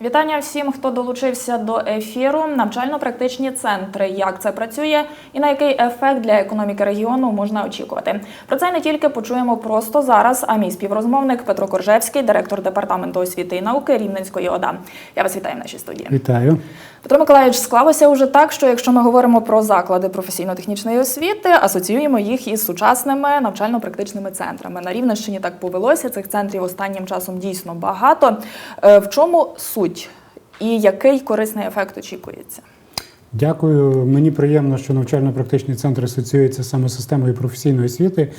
Вітання всім, хто долучився до ефіру. Навчально-практичні центри. Як це працює і на який ефект для економіки регіону можна очікувати? Про це не тільки почуємо просто зараз. А мій співрозмовник Петро Коржевський, директор департаменту освіти і науки Рівненської ОДА. Я вас вітаю в нашій студії. Вітаю. Петро Миколаївич, склалося уже так, що якщо ми говоримо про заклади професійно-технічної освіти, асоціюємо їх із сучасними навчально-практичними центрами. На Рівненщині так повелося. Цих центрів останнім часом дійсно багато. Е, В чому суть і який корисний ефект очікується? Дякую. Мені приємно, що навчально-практичний центр асоціюється саме з системою професійної освіти.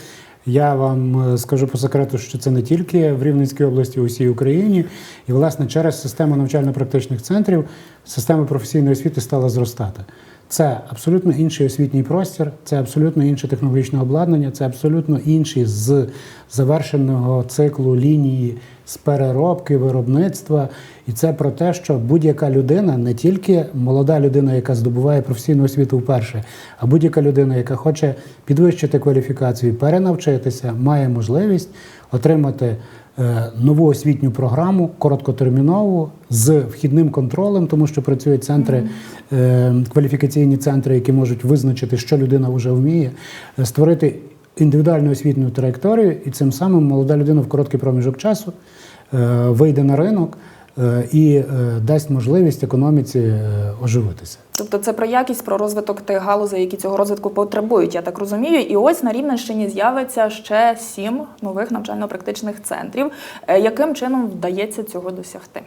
Я вам е, скажу по секрету, що це не тільки в Рівненській області, а усій Україні. І, власне, через систему навчально-практичних центрів система професійної освіти стала зростати. Це абсолютно інший освітній простір, це абсолютно інше технологічне обладнання, це абсолютно інший з завершеного циклу лінії з переробки, виробництва. І це про те, що будь-яка людина, не тільки молода людина, яка здобуває професійну освіту вперше, а будь-яка людина, яка хоче підвищити кваліфікацію, перенавчитися, має можливість отримати е, нову освітню програму короткотермінову з вхідним контролем, тому що працюють центри, е, кваліфікаційні центри, які можуть визначити, що людина вже вміє, е, створити індивідуальну освітню траєкторію, і цим самим молода людина в короткий проміжок часу е, вийде на ринок е, і е, дасть можливість економіці оживитися. Тобто це про якість, про розвиток тих галузей, які цього розвитку потребують, я так розумію. І ось на Рівненщині з'явиться ще сім нових навчально-практичних центрів. Яким чином вдається цього досягти?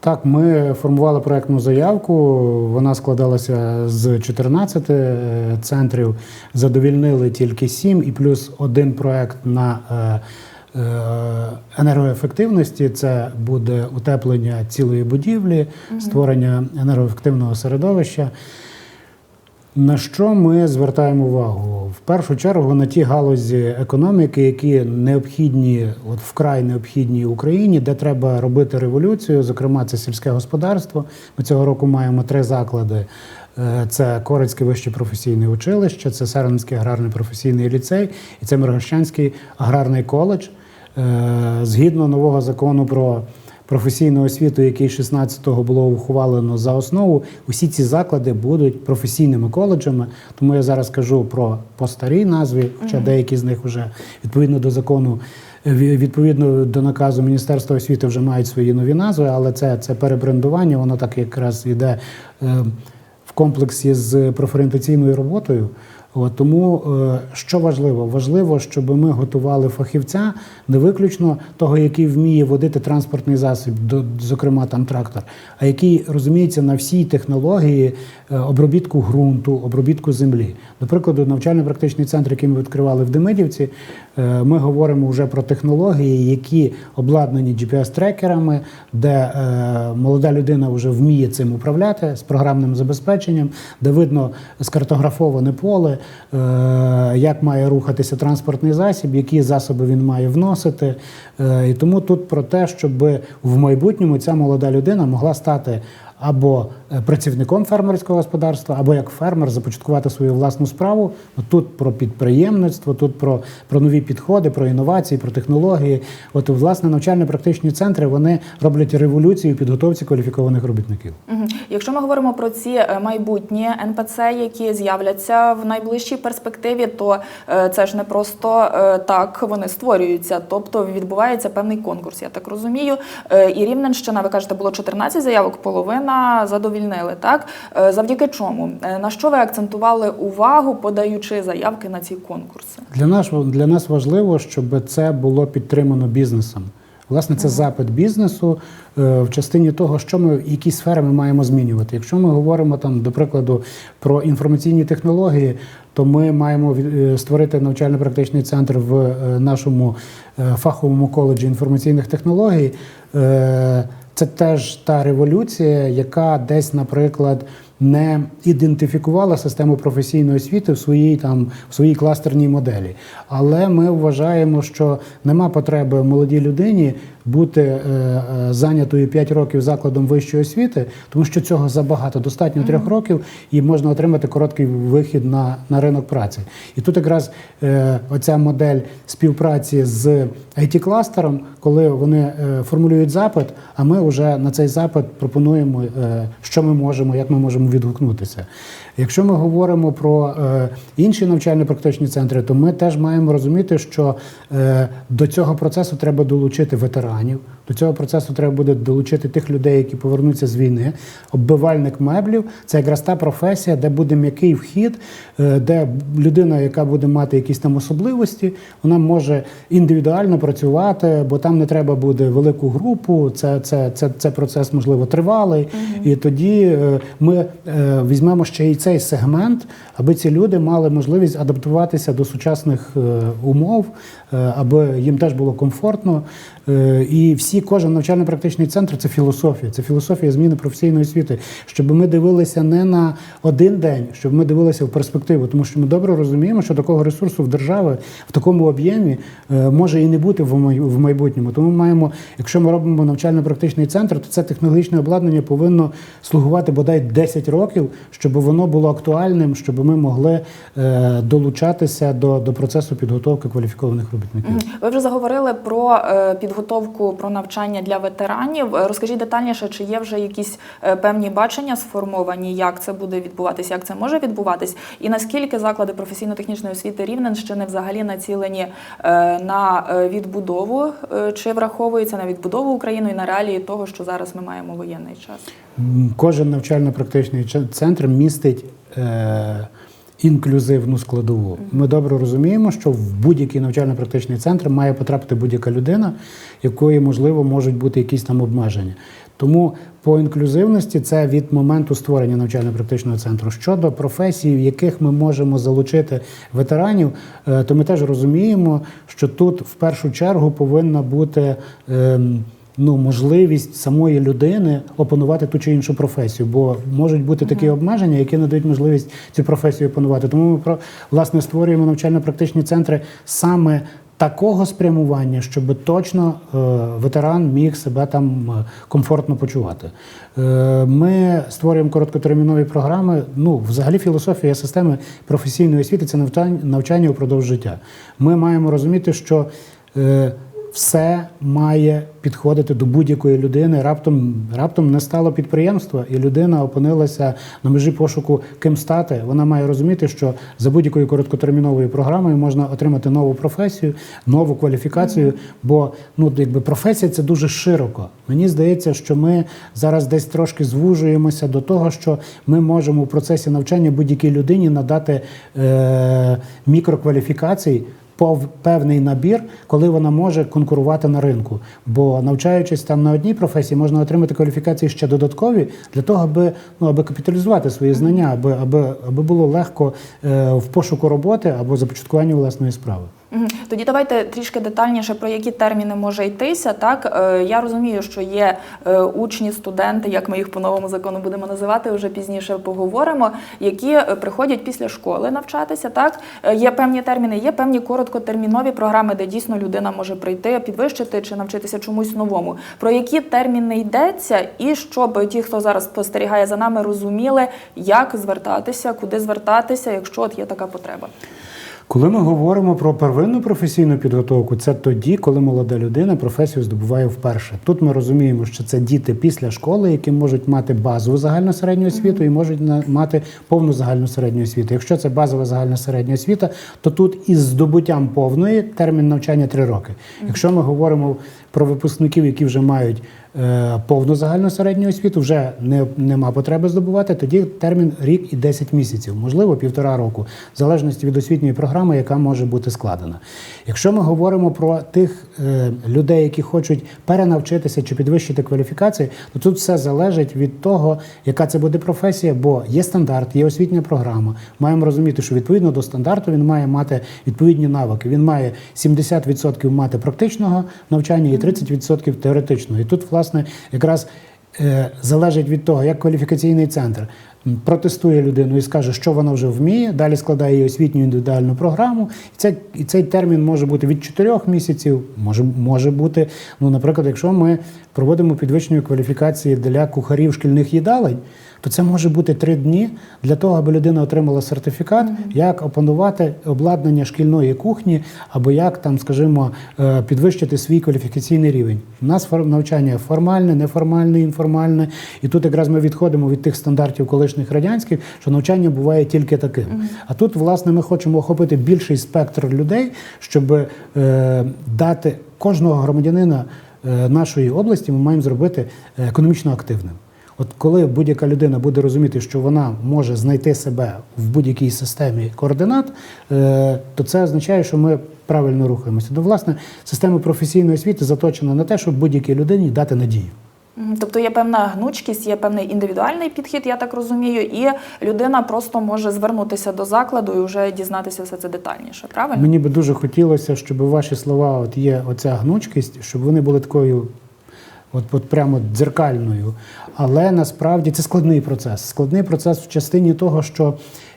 Так, ми формували проектну заявку. Вона складалася з 14 е, центрів. Задовільнили тільки 7 і плюс один проект на е, е, енергоефективності. Це буде утеплення цілої будівлі, створення енергоефективного середовища. На що ми звертаємо увагу? В першу чергу на ті галузі економіки, які необхідні, от вкрай необхідні Україні, де треба робити революцію. Зокрема, це сільське господарство. Ми цього року маємо три заклади: Е, це Корецьке вище професійне училище, це Серненський аграрний професійний ліцей і це Миргощанський аграрний коледж. Е, Згідно нового закону про професійну освіту, який 16-го було ухвалено за основу, усі ці заклади будуть професійними коледжами. Тому я зараз кажу про по старій назві, хоча деякі з них вже відповідно до закону. Відповідно до наказу Міністерства освіти вже мають свої нові назви, але це, це перебрендування, воно так якраз йде е, в комплексі з профорієнтаційною роботою. От, тому е, що важливо? Важливо, щоб ми готували фахівця не виключно того, який вміє водити транспортний засіб, зокрема там трактор, а який розуміється на всій технології е, обробітку ґрунту, обробітку землі. До прикладу, навчально-практичний центр, який ми відкривали в Демидівці, е, ми говоримо вже про технології, які обладнані GPS-трекерами, де молода людина вже вміє цим управляти з програмним забезпеченням, де видно скартографоване поле, е, як має рухатися транспортний засіб, які засоби він має вносити. Е, І тому тут про те, щоб в майбутньому ця молода людина могла стати або е, працівником фермерського господарства, або як фермер започаткувати свою власну справу. От Тут про підприємництво, тут про, про нові підходи, про інновації, про технології. От власне навчально-практичні центри вони роблять революцію у підготовці кваліфікованих робітників. Якщо ми говоримо про ці е, майбутні НПЦ, які з'являться в найближчій перспективі, то е, це ж не просто так вони створюються, тобто відбувається певний конкурс. Я так розумію. І Рівненщина, ви кажете, було 14 заявок, половина задовільнили. Так Е, завдяки чому? Е, На що ви акцентували увагу, подаючи заявки на ці конкурси? Для нас для нас важливо, щоб це було підтримано бізнесом. Власне, це запит бізнесу е, в частині того, що ми які сфери ми маємо змінювати. Якщо ми говоримо там, до прикладу, про інформаційні технології, то ми маємо створити навчально-практичний центр в нашому фаховому коледжі інформаційних технологій. Це теж та революція, яка десь, наприклад, не ідентифікувала систему професійної освіти в своїй там в своїй кластерній моделі. Але ми вважаємо, що нема потреби молодій людині бути е, е, зайнятою 5 років закладом вищої освіти, тому що цього забагато. Достатньо трьох років і можна отримати короткий вихід на, на ринок праці. І тут якраз е, оця модель співпраці з IT-кластером, коли вони формулюють запит, а ми вже на цей запит пропонуємо, що ми можемо, як ми можемо відгукнутися. Якщо ми говоримо про е, інші навчально-практичні центри, то ми теж маємо розуміти, що е, до цього процесу треба долучити ветеранів, до цього процесу треба буде долучити тих людей, які повернуться з війни. Оббивальник меблів це якраз та професія, де буде м'який вхід, е, де людина, яка буде мати якісь там особливості, вона може індивідуально працювати, бо там не треба буде велику групу. Це, це, це, це процес можливо тривалий. І тоді ми візьмемо ще і цей сегмент, аби ці люди мали можливість адаптуватися до сучасних е, умов, аби їм теж було комфортно. Е, І всі, кожен навчально-практичний центр це філософія, це філософія зміни професійної освіти, щоб ми дивилися не на один день, щоб ми дивилися в перспективу, тому що ми добре розуміємо, що такого ресурсу в держави в такому об'ємі е, може і не бути в май- в майбутньому. Тому ми маємо, якщо ми робимо навчально-практичний центр, то це технологічне обладнання повинно слугувати бодай 10 років, щоб воно було актуальним, щоб ми могли е, долучатися до, до процесу підготовки кваліфікованих робітників. Ви вже заговорили про е, підготовку про навчання для ветеранів. Розкажіть детальніше, чи є вже якісь е, певні бачення сформовані, як це буде відбуватись, як це може відбуватись, і наскільки заклади професійно-технічної освіти Рівненщини взагалі націлені е, на відбудову, чи враховується на відбудову України і на реалії того, що зараз ми маємо воєнний час? Кожен навчально-практичний центр містить е, інклюзивну складову. Ми добре розуміємо, що в будь-який навчально-практичний центр має потрапити будь-яка людина, якої, можливо, можуть бути якісь там обмеження. Тому по інклюзивності це від моменту створення навчально-практичного центру. Щодо професій, в яких ми можемо залучити ветеранів, е, то ми теж розуміємо, що тут в першу чергу повинна бути. Ну, можливість самої людини опанувати ту чи іншу професію, бо можуть бути такі обмеження, які надають можливість цю професію опанувати. Тому ми про власне створюємо навчально-практичні центри саме такого спрямування, щоб точно е, ветеран міг себе там е, комфортно почувати. Е, ми створюємо короткотермінові програми. Ну, взагалі, філософія системи професійної освіти це навчання, навчання упродовж життя. Ми маємо розуміти, що все має підходити до будь-якої людини. Раптом раптом не стало підприємства, і людина опинилася на межі пошуку ким стати. Вона має розуміти, що за будь-якою короткотерміновою програмою можна отримати нову професію, нову кваліфікацію. Бо ну якби професія це дуже широко. Мені здається, що ми зараз десь трошки звужуємося до того, що ми можемо у процесі навчання будь-якій людині надати е- мікрокваліфікацій пов- певний набір, коли вона може конкурувати на ринку. Бо навчаючись там на одній професії, можна отримати кваліфікації ще додаткові для того, аби ну аби капіталізувати свої знання, аби аби, аби було легко е, в пошуку роботи або започаткуванню власної справи. Тоді давайте трішки детальніше про які терміни може йтися. Так Е, я розумію, що є е, учні, студенти, як ми їх по новому закону будемо називати, вже пізніше поговоримо, які е, приходять після школи навчатися. Так є певні терміни, є певні короткотермінові програми, де дійсно людина може прийти, підвищити чи навчитися чомусь новому. Про які терміни йдеться, і щоб ті, хто зараз спостерігає за нами, розуміли, як звертатися, куди звертатися, якщо от є така потреба. Коли ми говоримо про первинну професійну підготовку, це тоді, коли молода людина професію здобуває вперше. Тут ми розуміємо, що це діти після школи, які можуть мати базову загальну середню освіту і можуть мати повну загальну середню освіту. Якщо це базова загальна середня освіта, то тут із здобуттям повної термін навчання 3 роки. Якщо ми говоримо про випускників, які вже мають е, повну загальну середню освіту, вже не, нема потреби здобувати, тоді термін рік і 10 місяців, можливо, півтора року, в залежності від освітньої програми, яка може бути складена. Якщо ми говоримо про тих е, людей, які хочуть перенавчитися чи підвищити кваліфікації, то тут все залежить від того, яка це буде професія, бо є стандарт, є освітня програма. Маємо розуміти, що відповідно до стандарту він має мати відповідні навики. Він має 70% мати практичного навчання і 30% теоретичного. І тут, власне, якраз е, залежить від того, як кваліфікаційний центр протестує людину і скаже, що вона вже вміє, далі складає її освітню індивідуальну програму. І, це, і цей термін може бути від 4 місяців, може, може бути, ну, наприклад, якщо ми проводимо підвищення кваліфікації для кухарів шкільних їдалень, то це може бути три дні для того, аби людина отримала сертифікат, як опанувати обладнання шкільної кухні, або як там, скажімо, е, підвищити свій кваліфікаційний рівень. У нас навчання формальне, неформальне, інформальне. І тут якраз ми відходимо від тих стандартів колишніх радянських, що навчання буває тільки таким. А тут, власне, ми хочемо охопити більший спектр людей, щоб е, дати кожного громадянина е, нашої області, ми маємо зробити е, економічно активним. От коли будь-яка людина буде розуміти, що вона може знайти себе в будь-якій системі координат, е, то це означає, що ми правильно рухаємося. Ну, власне, система професійної освіти заточена на те, щоб будь-якій людині дати надію. Тобто є певна гнучкість, є певний індивідуальний підхід, я так розумію, і людина просто може звернутися до закладу і вже дізнатися все це детальніше. Правильно? Мені би дуже хотілося, щоб ваші слова, от є оця гнучкість, щоб вони були такою, от, от прямо дзеркальною. Але насправді це складний процес. Складний процес в частині того, що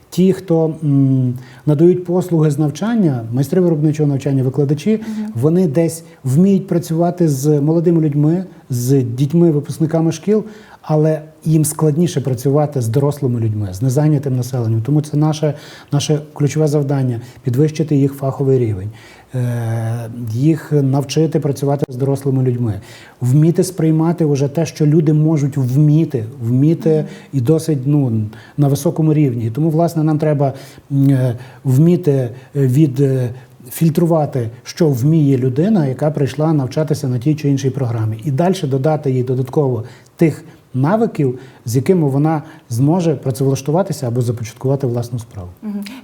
ті, хто м, надають послуги з навчання, майстри виробничого навчання, викладачі, вони десь вміють працювати з молодими людьми, з дітьми, випускниками шкіл, але їм складніше працювати з дорослими людьми, з незайнятим населенням. Тому це наше, наше ключове завдання підвищити їх фаховий рівень, е, їх навчити працювати з дорослими людьми, вміти сприймати вже те, що люди можуть вміти, вміти і досить ну, на високому рівні. Тому, власне, нам треба е, вміти від. е, Фільтрувати, що вміє людина, яка прийшла навчатися на тій чи іншій програмі, і далі додати їй додатково тих навиків, з якими вона зможе працевлаштуватися або започаткувати власну справу.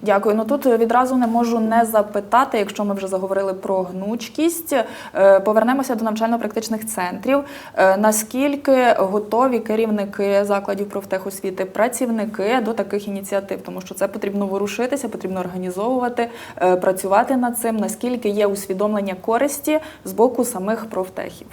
Дякую. Ну тут відразу не можу не запитати, якщо ми вже заговорили про гнучкість. Е, Повернемося до навчально-практичних центрів. Е, Наскільки готові керівники закладів профтехосвіти, працівники до таких ініціатив, тому що це потрібно ворушитися, потрібно організовувати, е, працювати над цим. Наскільки є усвідомлення користі з боку самих профтехів?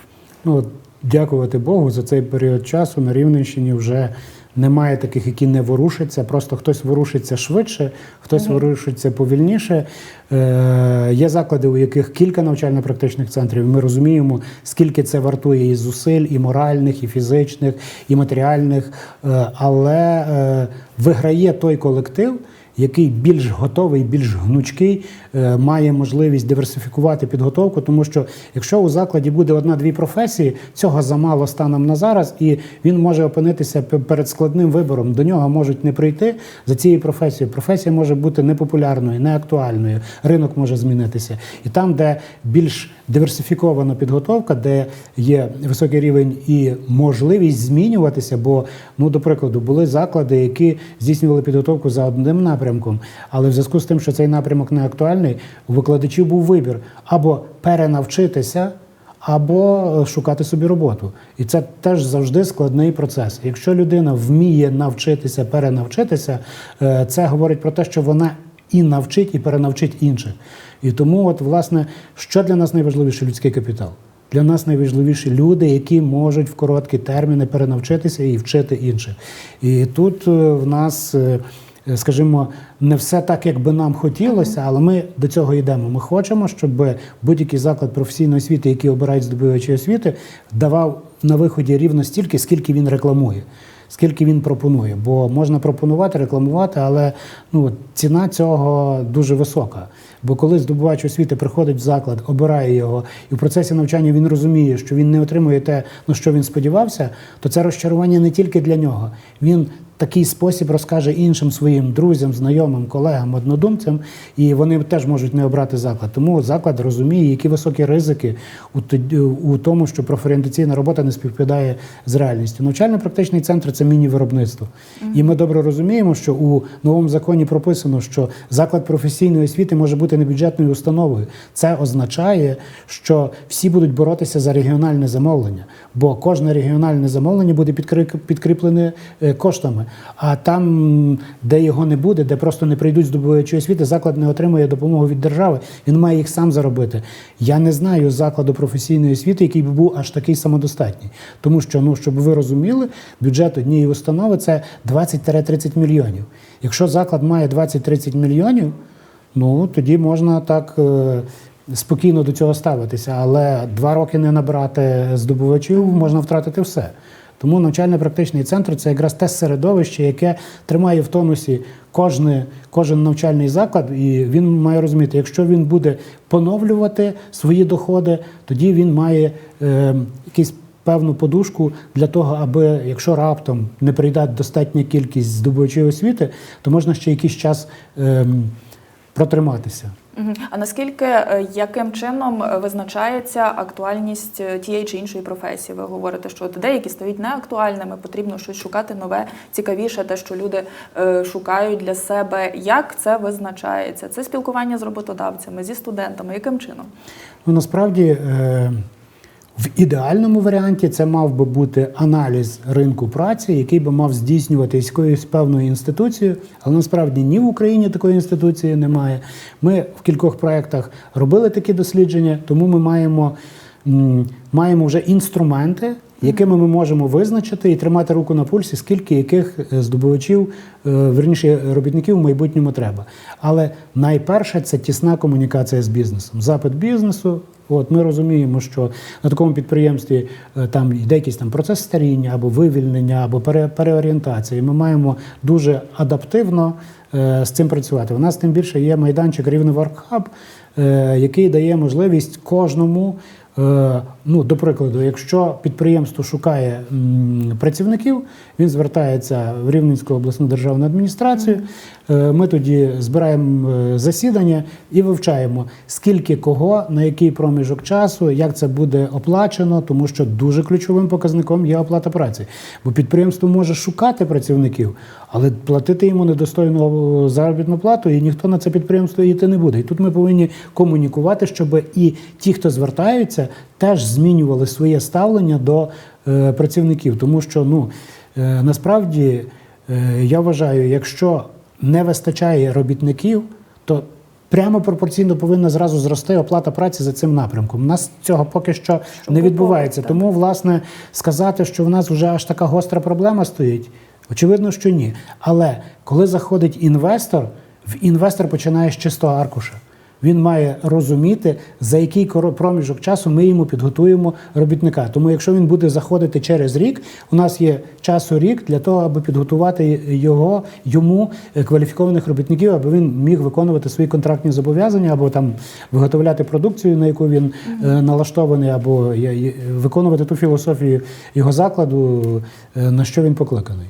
Ну, дякувати Богу, за цей період часу на Рівненщині вже немає таких, які не ворушаться. Просто хтось ворушиться швидше, хтось ворушиться повільніше. Е, є заклади, у яких кілька навчально-практичних центрів. Ми розуміємо, скільки це вартує і зусиль, і моральних, і фізичних, і матеріальних. Е, але е, виграє той колектив. Який більш готовий, більш гнучкий, е, має можливість диверсифікувати підготовку, тому що якщо у закладі буде одна-дві професії, цього замало станом на зараз, і він може опинитися перед складним вибором. До нього можуть не прийти за цією професією. Професія може бути непопулярною, неактуальною, ринок може змінитися. І там, де більш диверсифікована підготовка, де є високий рівень і можливість змінюватися, бо, ну, до прикладу, були заклади, які здійснювали підготовку за одним напрямком, але в зв'язку з тим, що цей напрямок не актуальний, у викладачів був вибір або перенавчитися. Або е, шукати собі роботу, і це теж завжди складний процес. Якщо людина вміє навчитися, перенавчитися, е, це говорить про те, що вона і навчить, і перенавчить інших. І тому, от, власне, що для нас найважливіше людський капітал? Для нас найважливіші люди, які можуть в короткі терміни перенавчитися і вчити інших. І тут е, в нас, скажімо, не все так, як би нам хотілося, але ми до цього йдемо. Ми хочемо, щоб будь-який заклад професійної освіти, який обирають здобувачі освіти, давав на виході рівно стільки, скільки він рекламує. Скільки він пропонує, бо можна пропонувати, рекламувати, але ну ціна цього дуже висока. Бо коли здобувач освіти приходить в заклад, обирає його, і в процесі навчання він розуміє, що він не отримує те, на що він сподівався, то це розчарування не тільки для нього. Він такий спосіб розкаже іншим своїм друзям, знайомим, колегам, однодумцям, і вони теж можуть не обрати заклад. Тому заклад розуміє, які високі ризики у, тому, що профорієнтаційна робота не співпадає з реальністю. Навчально-практичний центр це міні-виробництво. І ми добре розуміємо, що у новому законі прописано, що заклад професійної освіти може бути небюджетною установою. Це означає, що всі будуть боротися за регіональне замовлення, бо кожне регіональне замовлення буде підкріплене е, коштами. А там, де його не буде, де просто не прийдуть здобувачі освіти, заклад не отримує допомогу від держави. Він має їх сам заробити. Я не знаю закладу професійної освіти, який би був аж такий самодостатній. Тому що, ну щоб ви розуміли, бюджет однієї установи це 20-30 мільйонів. Якщо заклад має 20-30 мільйонів, ну тоді можна так. е, Спокійно до цього ставитися, але два роки не набрати здобувачів можна втратити все. Тому навчально-практичний центр це якраз те середовище, яке тримає в тонусі кожне, кожен навчальний заклад, і він має розуміти, якщо він буде поновлювати свої доходи, тоді він має е, якийсь певну подушку для того, аби якщо раптом не прийде достатня кількість здобувачів освіти, то можна ще якийсь час е, протриматися. А наскільки е, яким чином е, визначається актуальність е, тієї чи іншої професії? Ви говорите, що деякі стають неактуальними, потрібно щось шукати нове, цікавіше, те, що люди шукають для себе. Як це визначається? Це спілкування з роботодавцями, зі студентами. Яким чином? Ну насправді в ідеальному варіанті це мав би бути аналіз ринку праці, який би мав здійснюватись якоюсь певною інституцією, але насправді ні в Україні такої інституції немає. Ми в кількох проєктах робили такі дослідження, тому ми маємо, маємо вже інструменти. Якими ми можемо визначити і тримати руку на пульсі, скільки яких е, здобувачів, е, верніше робітників в майбутньому треба. Але найперше це тісна комунікація з бізнесом. Запит бізнесу. От ми розуміємо, що на такому підприємстві е, там йде якийсь там процес старіння або вивільнення, або пере- переорієнтація. Ми маємо дуже адаптивно е, з цим працювати. У нас тим більше є майданчик рівний Workhub, е, який дає можливість кожному. Е, Ну, до прикладу, якщо підприємство шукає м, працівників, він звертається в Рівненську обласну державну адміністрацію. Е, Ми тоді збираємо е, засідання і вивчаємо, скільки кого, на який проміжок часу, як це буде оплачено, тому що дуже ключовим показником є оплата праці. Бо підприємство може шукати працівників, але платити йому недостойну заробітну плату, і ніхто на це підприємство йти не буде. І тут ми повинні комунікувати, щоб і ті, хто звертаються, теж змінювали своє ставлення до е, працівників. Тому що ну е, насправді е, я вважаю, якщо не вистачає робітників, то прямо пропорційно повинна зразу зрости оплата праці за цим напрямком. У нас цього поки що не відбувається. Тому, власне, сказати, що в нас вже аж така гостра проблема стоїть. Очевидно, що ні. Але коли заходить інвестор, в інвестор починає з чистого аркуша. Він має розуміти, за який проміжок часу ми йому підготуємо робітника. Тому, якщо він буде заходити через рік, у нас є часу рік для того, аби підготувати його йому е, кваліфікованих робітників, аби він міг виконувати свої контрактні зобов'язання або там виготовляти продукцію, на яку він е, налаштований, або виконувати ту філософію його закладу, е, на що він покликаний.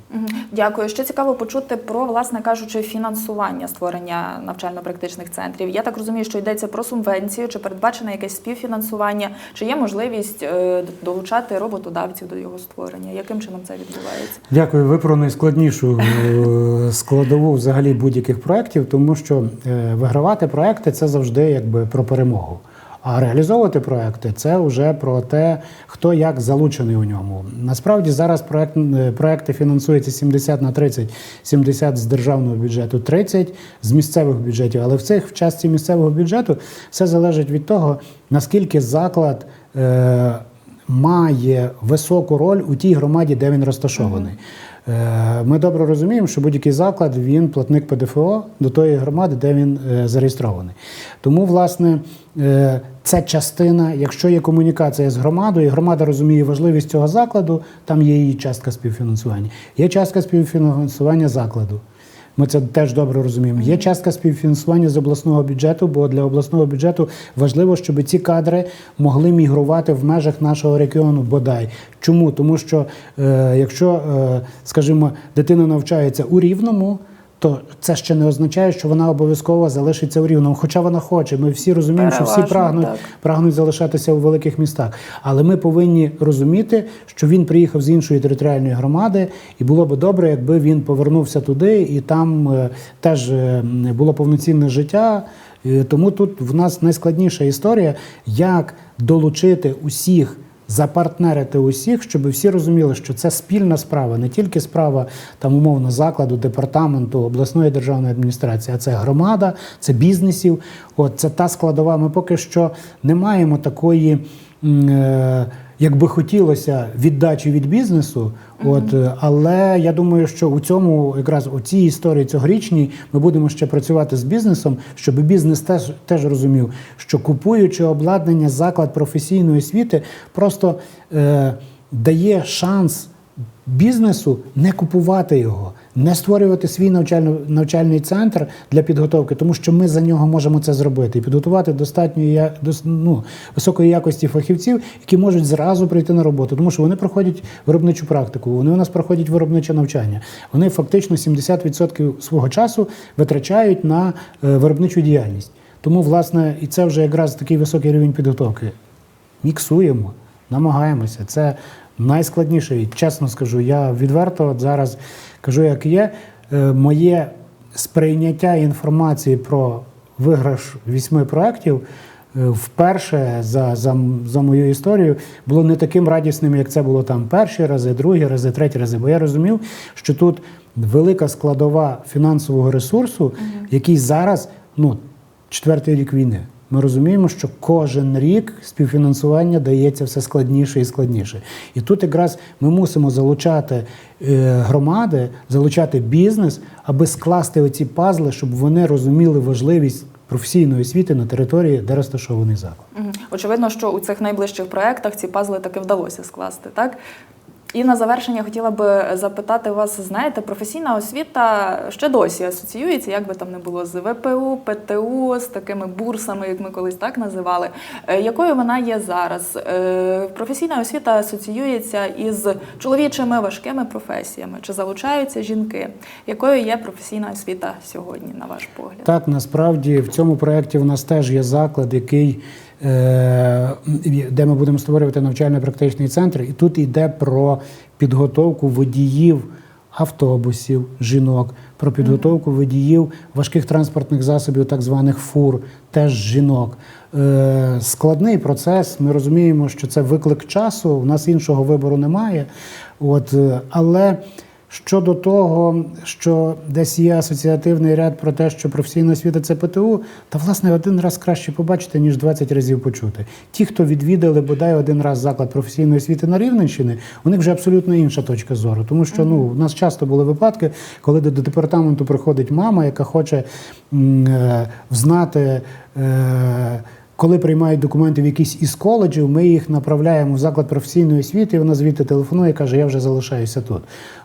Дякую. Ще цікаво почути про, власне кажучи, фінансування створення навчально-практичних центрів. Я так розумію, що йдеться про субвенцію, чи передбачене якесь співфінансування, чи є можливість е, долучати роботодавців до його створення? Яким чином це відбувається? Дякую. Ви про найскладнішу е, складову взагалі будь-яких проєктів, тому що е, вигравати проекти це завжди якби про перемогу. А реалізовувати проекти це вже про те, хто як залучений у ньому. Насправді зараз проект, е, проекти фінансуються 70 на 30, 70 з державного бюджету, 30 з місцевих бюджетів. Але в цих в частці місцевого бюджету все залежить від того, наскільки заклад. Е, має високу роль у тій громаді, де він розташований. Е, Ми добре розуміємо, що будь-який заклад він платник ПДФО до тої громади, де він е, зареєстрований. Тому, власне, це частина, якщо є комунікація з громадою, і громада розуміє важливість цього закладу, там є її частка співфінансування. Є частка співфінансування закладу. Ми це теж добре розуміємо. Є частка співфінансування з обласного бюджету, бо для обласного бюджету важливо, щоб ці кадри могли мігрувати в межах нашого регіону. Бодай чому? Тому що е, якщо, е, скажімо, дитина навчається у рівному. То це ще не означає, що вона обов'язково залишиться у рівному. Хоча вона хоче. Ми всі розуміємо, що всі прагнуть, так. прагнуть залишатися у великих містах. Але ми повинні розуміти, що він приїхав з іншої територіальної громади, і було б добре, якби він повернувся туди, і там е, теж е, було повноцінне життя. Е, Тому тут в нас найскладніша історія, як долучити усіх запартнерити усіх, щоб всі розуміли, що це спільна справа, не тільки справа там умовно закладу, департаменту, обласної державної адміністрації, а це громада, це бізнесів. От це та складова. Ми поки що не маємо такої. е, Як би хотілося віддачі від бізнесу, от е, але я думаю, що у цьому якраз у цій історії цьогорічній ми будемо ще працювати з бізнесом, щоб бізнес теж теж розумів, що купуючи обладнання, заклад професійної освіти просто е, дає шанс бізнесу не купувати його, не створювати свій навчально, навчальний центр для підготовки, тому що ми за нього можемо це зробити і підготувати достатньо я- дос- ну, високої якості фахівців, які можуть зразу прийти на роботу, тому що вони проходять виробничу практику, вони у нас проходять виробниче навчання. Вони фактично 70% свого часу витрачають на е, виробничу діяльність. Тому, власне, і це вже якраз такий високий рівень підготовки міксуємо, намагаємося. Це найскладніше. І чесно скажу, я відверто от зараз кажу, як є. Е, Моє сприйняття інформації про виграш вісьми проєктів е, вперше за, за, за мою історію було не таким радісним, як це було там перші рази, другі рази, треті рази. Бо я розумів, що тут велика складова фінансового ресурсу, який зараз ну, четвертий рік війни. Ми розуміємо, що кожен рік співфінансування дається все складніше і складніше. І тут якраз ми мусимо залучати е, громади, залучати бізнес, аби скласти оці пазли, щоб вони розуміли важливість професійної освіти на території, де розташований заклад. Очевидно, що у цих найближчих проєктах ці пазли таки вдалося скласти, так? І на завершення хотіла би запитати вас, знаєте, професійна освіта ще досі асоціюється, як би там не було, з ВПУ, ПТУ, з такими бурсами, як ми колись так називали. Е, Якою вона є зараз? Е, Професійна освіта асоціюється із чоловічими важкими професіями. Чи залучаються жінки? Якою є професійна освіта сьогодні, на ваш погляд? Так, насправді в цьому проєкті у нас теж є заклад, який, де ми будемо створювати навчально-практичний центр. І тут йде про підготовку водіїв автобусів, жінок, про підготовку водіїв важких транспортних засобів, так званих фур, теж жінок. Е, Складний процес. Ми розуміємо, що це виклик часу. У нас іншого вибору немає. От, е, але Щодо того, що десь є асоціативний ряд про те, що професійна освіта це ПТУ, та власне один раз краще побачити, ніж 20 разів почути. Ті, хто відвідали бодай один раз заклад професійної освіти на Рівненщині, у них вже абсолютно інша точка зору. Тому що ну, у нас часто були випадки, коли до, департаменту приходить мама, яка хоче е, взнати. Е, коли приймають документи в якийсь із коледжів, ми їх направляємо в заклад професійної освіти, і вона звідти телефонує і каже, я вже залишаюся тут.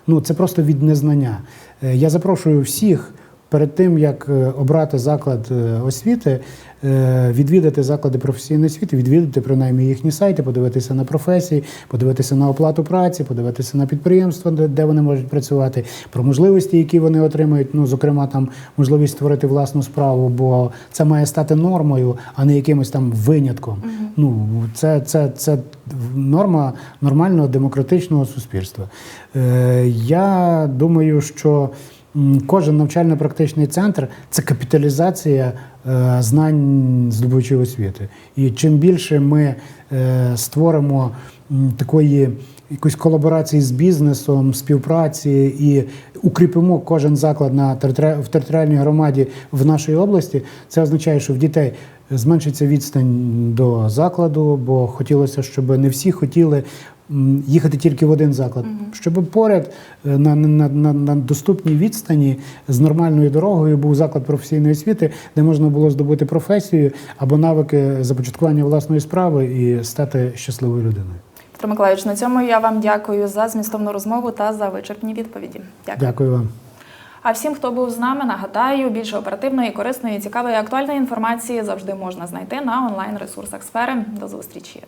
Ну це просто від незнання. Е, Я запрошую всіх перед тим, як е, обрати заклад е, освіти, е, відвідати заклади професійної освіти, відвідати принаймні їхні сайти, подивитися на професії, подивитися на оплату праці, подивитися на підприємства, де, вони можуть працювати, про можливості, які вони отримують. Ну, зокрема, там можливість створити власну справу, бо це має стати нормою, а не якимось там винятком. Ну це, це, це норма нормального демократичного суспільства. Е, я думаю, що. Кожен навчально-практичний центр це капіталізація е, знань здобувачів освіти. І чим більше ми е, створимо такої якоїсь колаборації з бізнесом, співпраці і укріпимо кожен заклад на в територіальній громаді в нашій області, це означає, що в дітей зменшиться відстань до закладу, бо хотілося, щоб не всі хотіли їхати тільки в один заклад, щоб поряд е, на, на, на, на доступній відстані з нормальною дорогою був заклад професійної освіти, де можна було здобути професію або навики започаткування власної справи і стати щасливою людиною. Петро Миколаївич, на цьому я вам дякую за змістовну розмову та за вичерпні відповіді. Дякую. Дякую вам. А всім, хто був з нами, нагадаю, більше оперативної, корисної, цікавої, актуальної інформації завжди можна знайти на онлайн ресурсах сфери. До зустрічі.